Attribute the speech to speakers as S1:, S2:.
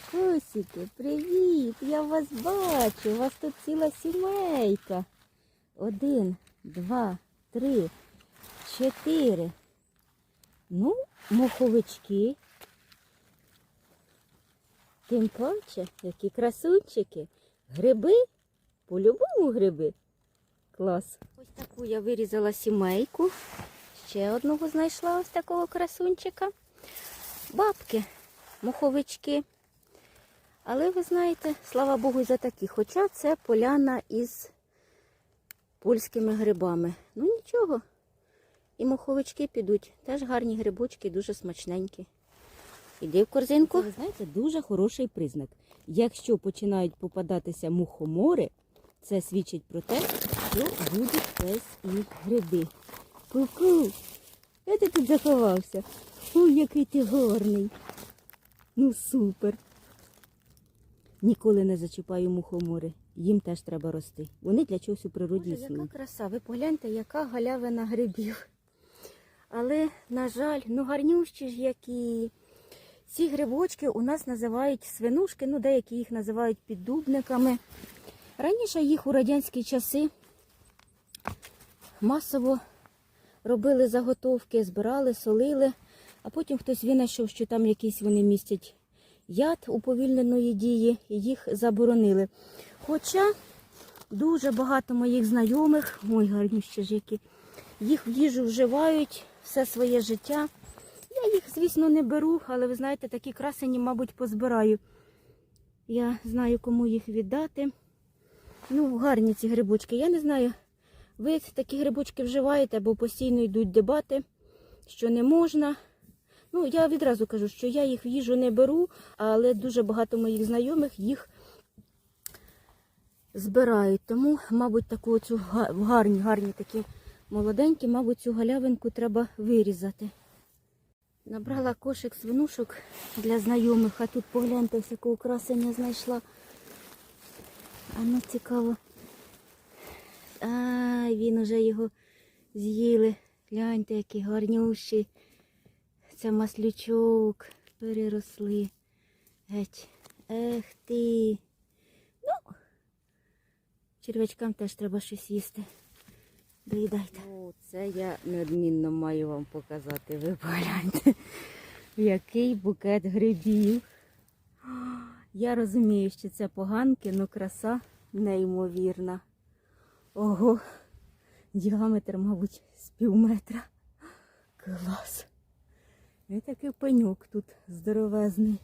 S1: Кокосики, привіт! Я вас бачу. У вас тут ціла сімейка. Один, два, три, чотири. Ну, моховички. Тим паче, які красунчики. Гриби? По-любому гриби. Клас. Ось таку я вирізала сімейку. Ще одного знайшла ось такого красунчика. Бабки, моховички. Але ви знаєте, слава Богу, за такі. Хоча це поляна із польськими грибами. Ну нічого. І моховички підуть. Теж гарні грибочки, дуже смачненькі. Іди в корзинку. Ви знаєте, дуже хороший признак. Якщо починають попадатися мухомори, це свідчить про те, що будуть десь і гриби. Ку-ку! Де ти тут заховався? Ой, який ти гарний. Ну супер. Ніколи не зачіпаю мухомори. Їм теж треба рости. Вони для чогось у природі
S2: Боже,
S1: існують.
S2: яка краса, ви погляньте, яка галявина грибів. Але, на жаль, ну гарнющі ж які. Ці грибочки у нас називають свинушки, ну деякі їх називають піддубниками. Раніше їх у радянські часи масово робили заготовки, збирали, солили, а потім хтось винайшов, що там якісь вони містять яд уповільненої дії, їх заборонили. Хоча дуже багато моїх знайомих, ой, ж які, їх в їжу вживають все своє життя. Я їх, звісно, не беру, але ви знаєте, такі красені, мабуть, позбираю. Я знаю, кому їх віддати. Ну, гарні ці грибочки. Я не знаю, ви такі грибочки вживаєте, бо постійно йдуть дебати, що не можна. Ну, я відразу кажу, що я їх в їжу не беру, але дуже багато моїх знайомих їх збирають. Тому, мабуть, таку цю гарні, гарні такі молоденькі, мабуть, цю галявинку треба вирізати. Набрала кошик свинушок для знайомих, а тут погляньте, ось якого красення знайшла. А ну цікаво. А, він уже його з'їли. Гляньте, який гарнющий. Це маслючок. Переросли. Геть. Ех ти. Ну, червячкам теж треба щось їсти. Доїдайте.
S1: О, це я неодмінно маю вам показати. Ви погляньте, який букет грибів. Я розумію, що це поганки, але краса неймовірна. Ого, діаметр, мабуть, з пів метра. Клас. І такий пеньок тут здоровезний.